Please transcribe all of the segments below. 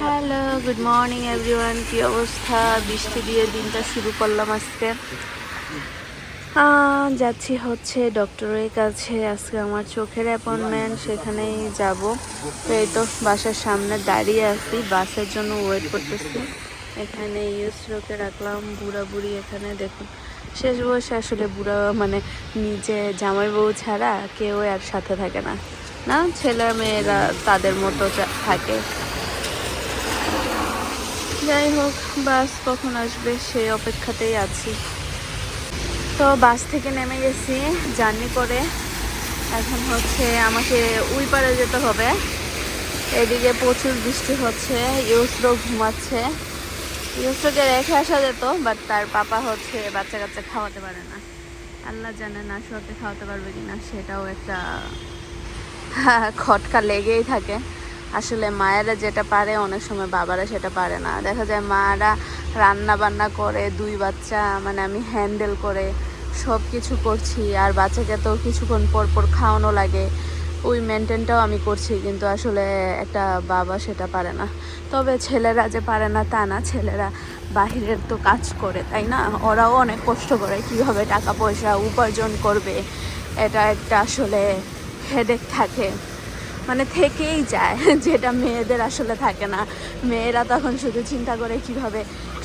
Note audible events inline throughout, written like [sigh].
Hello good morning everyone কি অবস্থা? বৃষ্টি দিয়ে দিনটা শুরু করলাম আজকে। যাচ্ছি হচ্ছে ডক্টরের কাছে। আজকে আমার চোখের অ্যাপয়েন্টমেন্ট সেখানেই যাব। তো এই তো বাসার সামনে দাঁড়িয়ে আছি। বাসের জন্য ওয়েট করতেছি। এখানে ইউসরোকে রাখলাম। বুড়া বুড়ি এখানে, দেখুন। শেষ বয়সে আসলে বুড়া মানে নিজে জামাই বউ ছাড়া কেউ আর সাথে থাকে না। না? ছেলে মেয়েরা তাদের মতো থাকে। যাই হোক, বাস কখন আসবে সেই অপেক্ষাতেই আছি। তো বাস থেকে নেমে গেছি জার্নি করে। এখন হচ্ছে আমাকে উই পারে যেতে হবে। এদিকে প্রচুর বৃষ্টি হচ্ছে, ইউসরো ঘুমাচ্ছে। ইউসরোকে রেখে আসা যেত বাট তার পাপা হচ্ছে বাচ্চা কাচ্চা খাওয়াতে পারে না। আল্লাহ জানে না সত্যি খাওয়াতে পারবে কিনা, সেটাও একটা খটকা লেগেই থাকে। আসলে মায়েরা যেটা পারে, অনেক সময় বাবারা সেটা পারে না। দেখা যায় মারা রান্না বান্না করে, দুই বাচ্চা মানে আমি হ্যান্ডেল করে সব কিছু করছি, আর বাচ্চাকে তো কিছুক্ষণ পর পর খাওয়ানো লাগে। ওই মেনটেনটাও আমি করছি, কিন্তু আসলে একটা বাবা সেটা পারে না। তবে ছেলেরা যে পারে না, তা না। ছেলেরা বাহিরের তো কাজ করে, তাই না? ওরাও অনেক কষ্ট করে, কীভাবে টাকা পয়সা উপার্জন করবে? এটা একটা আসলে হেডেক থাকে। মানে থেকেই যায়, [laughs] যেটা মেয়েদের আসলে থাকে না। মেয়েরা তখন শুধু চিন্তা করে কীভাবে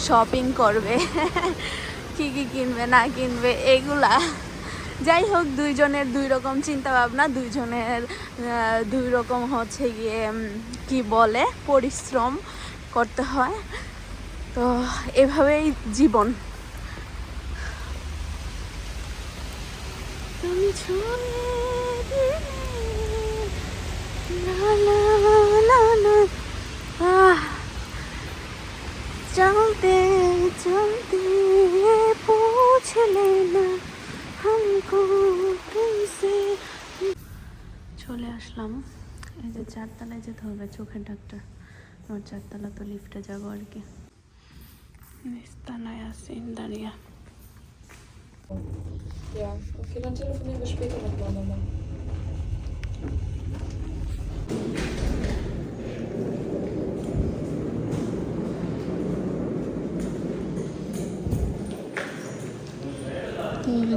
শপিং করবে, [laughs] কি কি কিনবে, না কিনবে, এগুলা। যাই হোক, দুইজনের দুই রকম চিন্তা ভাবনা দুইজনের দুই রকম হচ্ছে গিয়ে কি বলে, পরিশ্রম করতে হয়। তো এভাবেই জীবন। তুমি ছুঁয়ে चलते चलते पूछ लेना हमको कैसे চলে আসলাম এই যে চারতলায় যেতে হবে চোখের ডাক্তার আমার চারতলা তো লিফটে যাবো আর কি নিচতলায় আছি দাঁড়িয়ে Ja, okay, dann telefonieren wir später nochmal, Mama.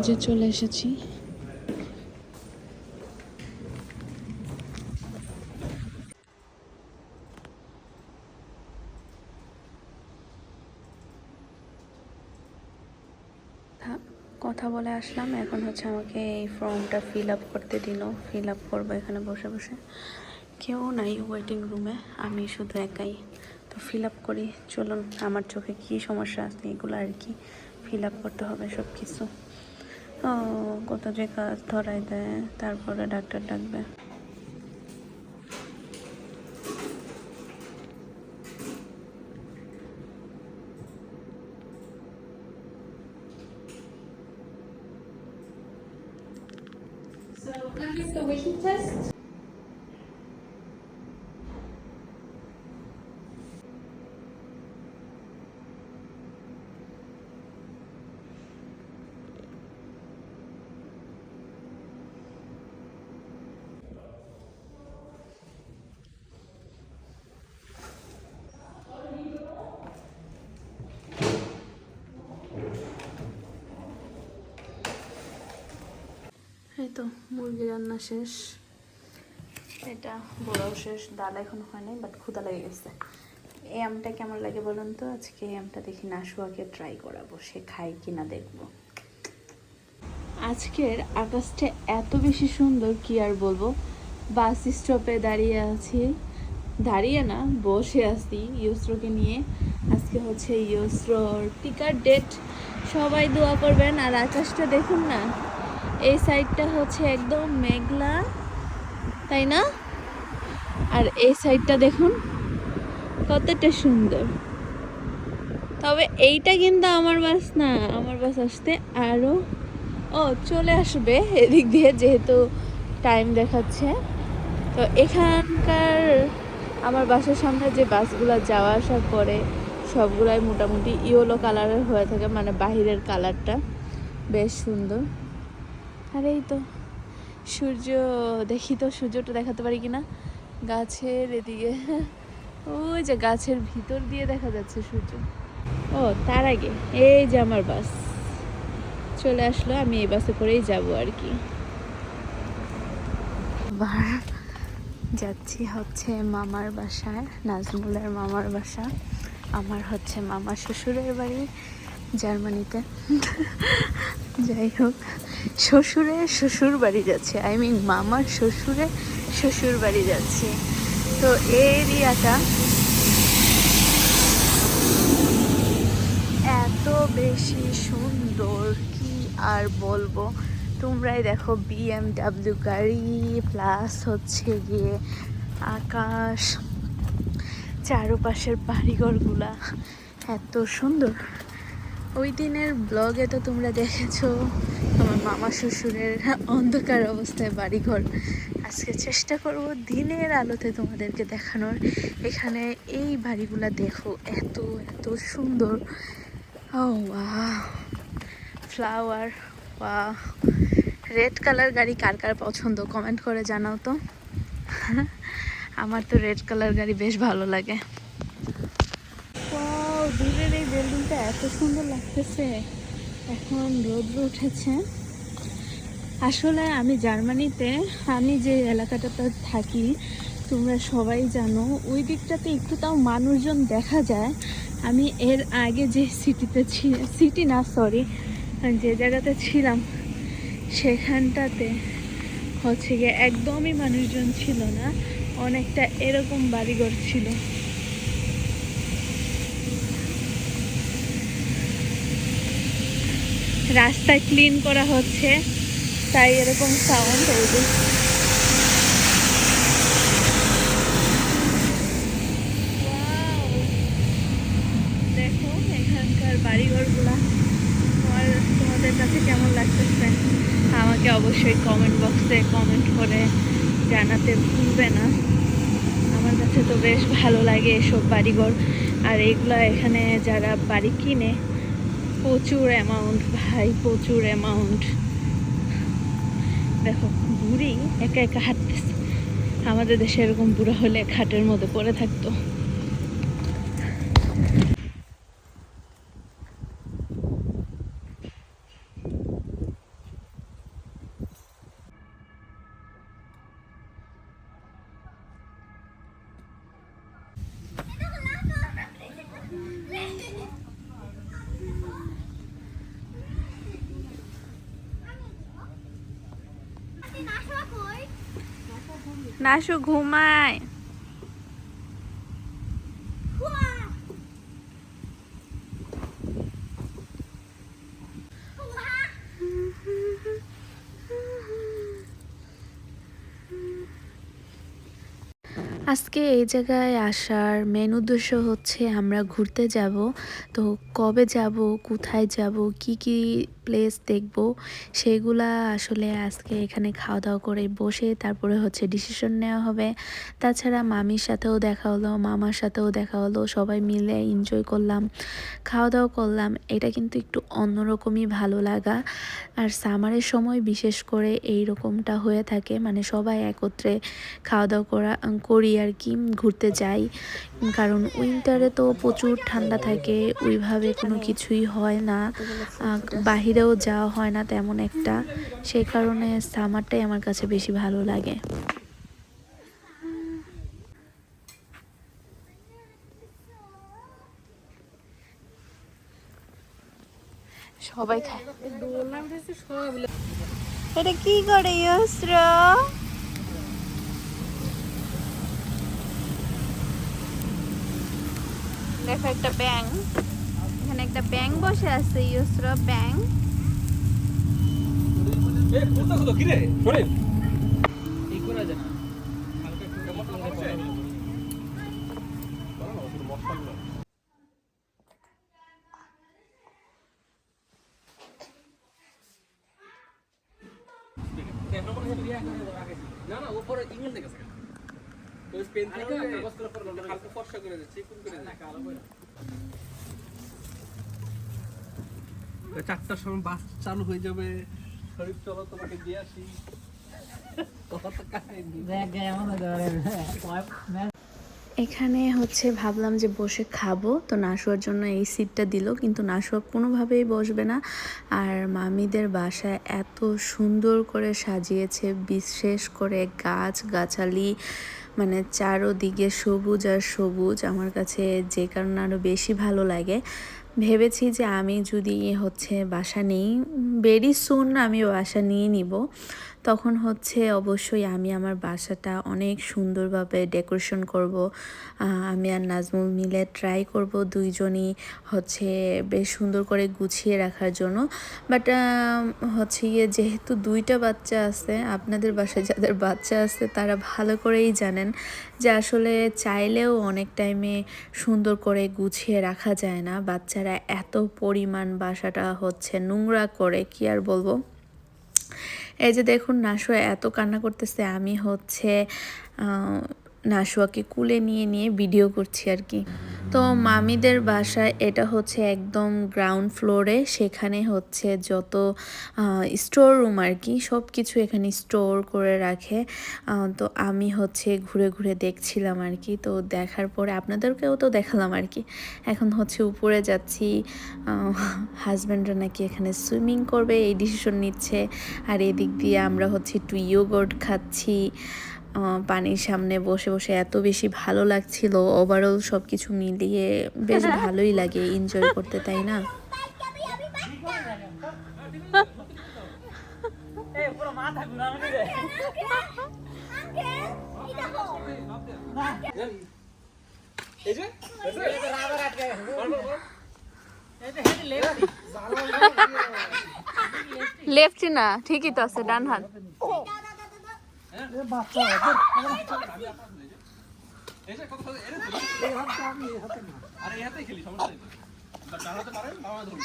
যে চলে এসেছি। কথা বলে আসলাম। এখন হচ্ছে আমাকে এই ফর্মটা ফিল আপ করতে দিল। ফিল আপ করব এখানে বসে বসে। কেউ নাই ওয়েটিং রুমে আমি শুধু একাই। তো ফিল আপ করি। চলুন আমার চোখে কী সমস্যা আছে এগুলো আর কি ফিল আপ করতে হবে সব কিছু কত যে কাজ ধরাই দেয় তারপরে ডাক্তার ডাকবে। So, can you the vision test? তো মুরগি রান্না শেষ। এটা বড়াও শেষ, ডাল এখন হয় নাই বাট ক্ষুদা লেগে গেছে। এই আমটা কেমন লাগে বলুন তো? আজকে এই আমটা দেখি নাশুয়াকে ট্রাই করাবো, সে খায় কিনা দেখব। আজকের আকাশটা এত বেশি সুন্দর, কি আর বলব? বাস স্টপে দাঁড়িয়ে আছি। দাঁড়িয়ে না, বসে আছি ইউসরোকে নিয়ে। আজকে হচ্ছে ইউসরোর টিকার ডেট সবাই দোয়া করবেন, আর আকাশটা দেখুন না এই সাইডটা হচ্ছে একদম মেঘলা, তাই না? আর এই সাইডটা দেখুন, কতটা সুন্দর। তবে এইটা কিন্তু আমার বাস না, আমার বাস আসতে আরও ও চলে আসবে এদিক দিয়ে যেহেতু টাইম দেখাচ্ছে। তো এখানকার আমার বাসার সামনে যে বাসগুলো যাওয়া আসা করে, সবগুলাই মোটামুটি ইয়েলো কালারের হয়ে থাকে মানে বাহিরের কালারটা বেশ সুন্দর। আর এই তো সূর্য, দেখি তো সূর্যটা দেখাতে পারি কিনা? গাছের এদিকে। ওই যে গাছের ভিতর দিয়ে দেখা যাচ্ছে সূর্য। ও, তার আগে এই যে আমার বাস। চলে আসলো, আমি এই বাসে করেই যাব আর কি। যাচ্ছি হচ্ছে মামার বাসায়, নাজমুলের মামার বাসা। আমার হচ্ছে মামা শ্বশুরের বাড়ি, জার্মানিতে। যাই হোক। শ্বশুরে শ্বশুর বাড়ি যাচ্ছে। আই মিন মামার শ্বশুরে শ্বশুর বাড়ি যাচ্ছে। তো এরিয়াটা এত বেশি সুন্দর, কি আর বলব? তোমরাই দেখো বিএমডাব্লিউ গাড়ি প্লাস হচ্ছে গিয়ে আকাশ, চারপাশের বাড়িঘরগুলা। এত সুন্দর। ওই দিনের ব্লগে তো তোমরা দেখেছ। মামা শ্বশুরের অন্ধকার অবস্থায় বাড়িঘর। আজকে চেষ্টা করব দিনের আলোতে তোমাদেরকে দেখানোর। এখানে এই বাড়িগুলো দেখো, এত এত সুন্দর। ও ফ্লাওয়ার ওয়া রেড কালার গাড়ি কার কার পছন্দ? কমেন্ট করে জানাও তো। আমার তো রেড কালার গাড়ি বেশ ভালো লাগে। দূরের এই বিল্ডিংটা এত সুন্দর লাগতেছে। এখন রোদ্র উঠেছে। আসলে আমি জার্মানিতে, আমি যে এলাকাটাতে থাকি, তোমরা সবাই জানো, ওই দিকটাতে একটু তাও মানুষজন দেখা যায়। আমি এর আগে যে সিটিতে সিটি না সরি যে জায়গাতে ছিলাম, সেখানটাতে হচ্ছে গিয়ে একদমই মানুষজন ছিল না, অনেকটা এরকম বাড়িঘর ছিল। রাস্তা ক্লিন করা হচ্ছে। তাই এরকম সাউন্ড হয়েছে দেখো, এখানকার বাড়িঘরগুলা। তোমার, তোমাদের কাছে কেমন লাগতেছে আমাকে অবশ্যই কমেন্ট বক্সে কমেন্ট করে জানাতে ভুলবে না। আমার কাছে তো বেশ ভালো লাগে এসব বাড়িঘর। আর এগুলা এখানে যারা বাড়ি কিনে, প্রচুর অ্যামাউন্ট ভাই, প্রচুর অ্যামাউন্ট দেখো বুড়ি একা একা হাঁটতেছে। আমাদের দেশে এরকম বুড়া হলে খাটের মধ্যে পড়ে থাকতো। নাশু ঘুমায়। আজকে এই জায়গায় আসার মেন উদ্দেশ্য হচ্ছে আমরা ঘুরতে যাব। তো কবে যাব, কোথায় যাব, কি কি প্লেস দেখব, সেগুলা আসলে আজকে এখানে খাওয়া দাওয়া করে বসে তারপরে হচ্ছে ডিসিশন নেওয়া হবে। তাছাড়া মামির সাথেও দেখা হলো, মামার সাথেও দেখা হলো, সবাই মিলে এনজয় করলাম, খাওয়া দাওয়া করলাম। এটা কিন্তু একটু অন্যরকমই ভালো লাগা। আর সামারের সময় বিশেষ করে এই রকমটা হয়ে থাকে মানে সবাই একত্রে খাওয়া দাওয়া করা, করি আর কি ঘুরতে যাই। কারণ উইন্টারে তো প্রচুর ঠান্ডা থাকে ওইভাবে কোনো কিছুই হয় না। বাহিরেও যাওয়া হয় না তেমন একটা। সেই কারণে সামারটাই আমার কাছে বেশি ভালো লাগে। সবাই খায়। এটা কি করে ইয়স্র দেখো একটা ব্যাং এখানে একটা ব্যাং বসে আছে ইয়স্র ব্যাং এ কোথা কোথা কি রে শরীফ। এই করা যায় না না উপরে ইংল্যান্ড আছে ওই স্পেন থেকে কাগজ করে পরে হালকা ফর্সা করে দিচ্ছে চিকুন করে না চারটার সময় বাস চালু হয়ে যাবে। শরীফ চলো তোমাকে দিয়ে আসি। এখানে হচ্ছে ভাবলাম যে বসে খাব তো নাশুয়ার জন্য এই সিটটা দিল কিন্তু নাশুয়া কোনোভাবেই বসবে না। আর মামিদের বাসায় এত সুন্দর করে সাজিয়েছে বিশেষ করে গাছ গাছালি মানে চারোদিকে সবুজ আর সবুজ আমার কাছে যে কারণে আরও বেশি ভালো লাগে। ভেবেছি যে আমি যদি হচ্ছে বাসা নেই ভেরি সুন আমি বাসা নিয়ে নিব। তখন হচ্ছে অবশ্যই আমি আমার বাসাটা অনেক সুন্দরভাবে ডেকোরেশন করব। আমি আর নাজমুল মিলে ট্রাই করব দুইজনই হচ্ছে বেশ সুন্দর করে গুছিয়ে রাখার জন্য। বাট হচ্ছে গিয়ে যেহেতু দুইটা বাচ্চা আছে, আপনাদের বাসায় যাদের বাচ্চা আছে তারা ভালো করেই জানেন যে আসলে চাইলেও অনেক টাইমে সুন্দর করে গুছিয়ে রাখা যায় না। বাচ্চারা এত পরিমাণ বাসাটা হচ্ছে নোংরা করে, কি আর বলব? এই যে দেখুন নাশো এত কান্না করতেছে আমি হচ্ছে নাশুয়াকে কুলে নিয়ে নিয়ে ভিডিও করছি আর কি। তো মামিদের বাসায় এটা হচ্ছে একদম গ্রাউন্ড ফ্লোরে, সেখানে হচ্ছে যত স্টোর রুম আর কি সব কিছু এখানে স্টোর করে রাখে। তো আমি হচ্ছে ঘুরে ঘুরে দেখছিলাম আর কি, তো দেখার পরে আপনাদেরকেও তো দেখালাম আর কি। এখন হচ্ছে উপরে যাচ্ছি হাজব্যান্ডরা নাকি এখানে সুইমিং করবে, এই ডিসিশন নিচ্ছে। আর এদিক দিয়ে আমরা হচ্ছে একটু ইয়োগর্ট খাচ্ছি পানির সামনে বসে বসে এত বেশি ভালো লাগছিল। ওভারঅল সব কিছু মিলিয়ে বেশ ভালোই লাগে এনজয় করতে তাই না? এই যে লেফট না ঠিকই তো আছে ডান হাত এই যে কত এর আরে এই হাতে খেলি সমস্যা নেই ডান হাতে পারেন বাবা ধরুন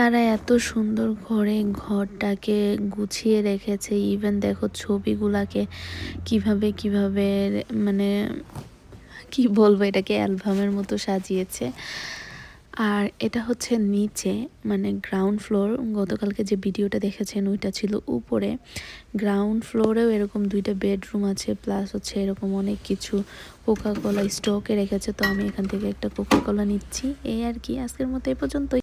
তারা এত সুন্দর করে ঘরটাকে গুছিয়ে রেখেছে। ইভেন দেখো ছবিগুলাকে কীভাবে কীভাবে মানে কি বলব এটাকে, অ্যালবামের মতো সাজিয়েছে। আর এটা হচ্ছে নিচে মানে গ্রাউন্ড ফ্লোর গতকালকে যে ভিডিওটা দেখেছেন, ওইটা ছিল উপরে। গ্রাউন্ড ফ্লোরেও এরকম দুইটা বেডরুম আছে প্লাস হচ্ছে এরকম অনেক কিছু কোকা কোলা স্টকে রেখেছে। তো আমি এখান থেকে একটা কোকা কোলা নিচ্ছি। এই আর কি, আজকের মতো এই পর্যন্তই।